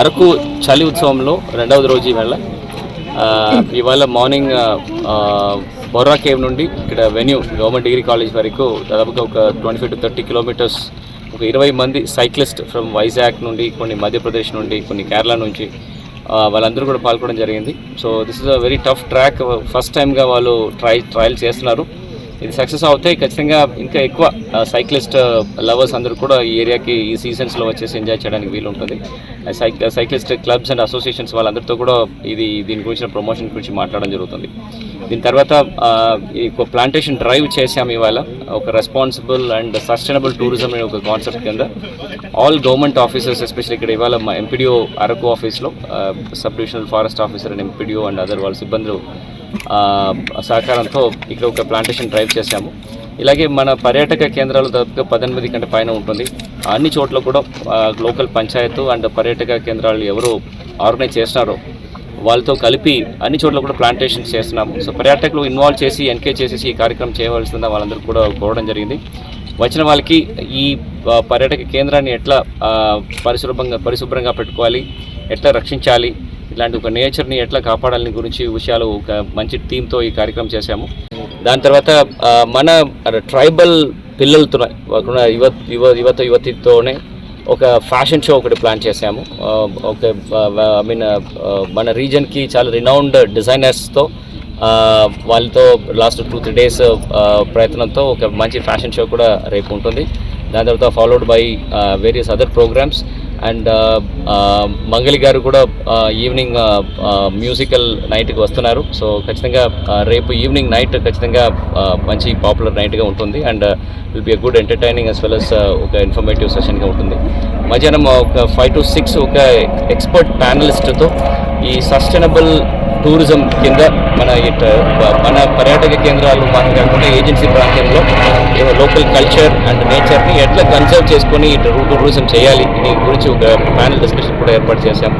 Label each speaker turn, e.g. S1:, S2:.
S1: అరకు చలి ఉత్సవంలో రెండవది రోజు ఇవాళ ఇవాళ మార్నింగ్ బొర్రా కేవ్ నుండి ఇక్కడ వెన్యూ గవర్నమెంట్ డిగ్రీ కాలేజ్ వరకు దాదాపుగా ఒక twenty five to thirty kilometres ఒక ఇరవై మంది సైక్లిస్ట్ ఫ్రమ్ వైజాగ్ నుండి కొన్ని మధ్యప్రదేశ్ నుండి కొన్ని కేరళ నుంచి వాళ్ళందరూ కూడా పాల్గొనడం జరిగింది. So this is a very tough track. First టైంగా వాళ్ళు ట్రై ట్రయల్ చేస్తున్నారు. ఇది సక్సెస్ అవుతాయి ఖచ్చితంగా ఇంకా ఎక్కువ సైక్లిస్ట్ లవర్స్ అందరూ కూడా ఈ ఏరియాకి ఈ సీజన్స్లో వచ్చేసి ఎంజాయ్ చేయడానికి వీలు ఉంటుంది cyc cyclist clubs and associations వాళ్ళందరితో కూడా ఇది దీని గురించిన ప్రమోషన్ గురించి మాట్లాడడం జరుగుతుంది. దీని తర్వాత ప్లాంటేషన్ డ్రైవ్ చేసాము ఇవాళ. ఒక రెస్పాన్సిబుల్ అండ్ సస్టైనబుల్ టూరిజం అనే ఒక కాన్సెప్ట్ కింద. ఆల్ గవర్నమెంట్ ఆఫీసర్స్ ఎస్పెషల్లీ ఇక్కడ ఇవాళ మా ఎంపీడీఓ అరకు ఆఫీస్లో sub divisional forest officer and MPDO and other వాళ్ళ సిబ్బందులు సహకారంతో ఇక్కడ ఒక ప్లాంటేషన్ డ్రైవ్ చేశాము. ఇలాగే మన పర్యాటక కేంద్రాలు దాదాపుగా పద్దెనిమిది కంటే పైన ఉంటుంది. అన్ని చోట్ల కూడా లోకల్ పంచాయత్ అండ్ పర్యాటక కేంద్రాలు ఎవరు ఆర్గనైజ్ చేస్తున్నారో వాళ్ళతో కలిపి అన్ని చోట్ల కూడా ప్లాంటేషన్ చేస్తున్నాము. సో పర్యాటకులు ఇన్వాల్వ్ చేసి ఎన్కేజ్ చేసేసి ఈ కార్యక్రమం చేయవలసిందా వాళ్ళందరూ కూడా కోరడం జరిగింది. వచ్చిన వాళ్ళకి ఈ పర్యాటక కేంద్రాన్ని ఎట్లా పరిశుభ్రంగా పరిశుభ్రంగా పెట్టుకోవాలి ఎట్లా రక్షించాలి ఇలాంటి ఒక నేచర్ని ఎట్లా కాపాడాలని గురించి విషయాలు ఒక మంచి థీమ్తో ఈ కార్యక్రమం చేశాము. దాని తర్వాత మన ట్రైబల్ పిల్లలతో యువ యువ యువత యువతితోనే ఒక ఫ్యాషన్ షో ఒకటి ప్లాన్ చేశాము. ఒక ఐ మీన్ మన రీజన్కి చాలా రినౌండ్ డిజైనర్స్తో వాళ్ళతో లాస్ట్ టూ త్రీ డేస్ ప్రయత్నంతో ఒక మంచి ఫ్యాషన్ షో కూడా రేపు ఉంటుంది. దాని తర్వాత followed by various other programmes and Mangali గారు కూడా ఈవినింగ్ మ్యూజికల్ నైట్కి వస్తున్నారు. సో ఖచ్చితంగా రేపు ఈవినింగ్ నైట్ ఖచ్చితంగా మంచి పాపులర్ నైట్గా ఉంటుంది. And will be a good entertaining as well as ఒక ఇన్ఫర్మేటివ్ సెషన్గా ఉంటుంది. మధ్యాహ్నం ఒక ఫైవ్ టు సిక్స్ ఒక ఎక్స్పర్ట్ ప్యానలిస్ట్తో ఈ సస్టైనబుల్ టూరిజం కింద మన ఇట్ మన పర్యాటక కేంద్రాలు మనం కాకుండా ఏజెన్సీ ప్రాంతంలో లోకల్ కల్చర్ అండ్ నేచర్ని ఎట్లా కన్సర్వ్ చేసుకొని ఇటు టూరిజం చేయాలి? దీని గురించి ఒక ప్యానల్ డిస్కషన్ కూడా ఏర్పాటు చేశాం.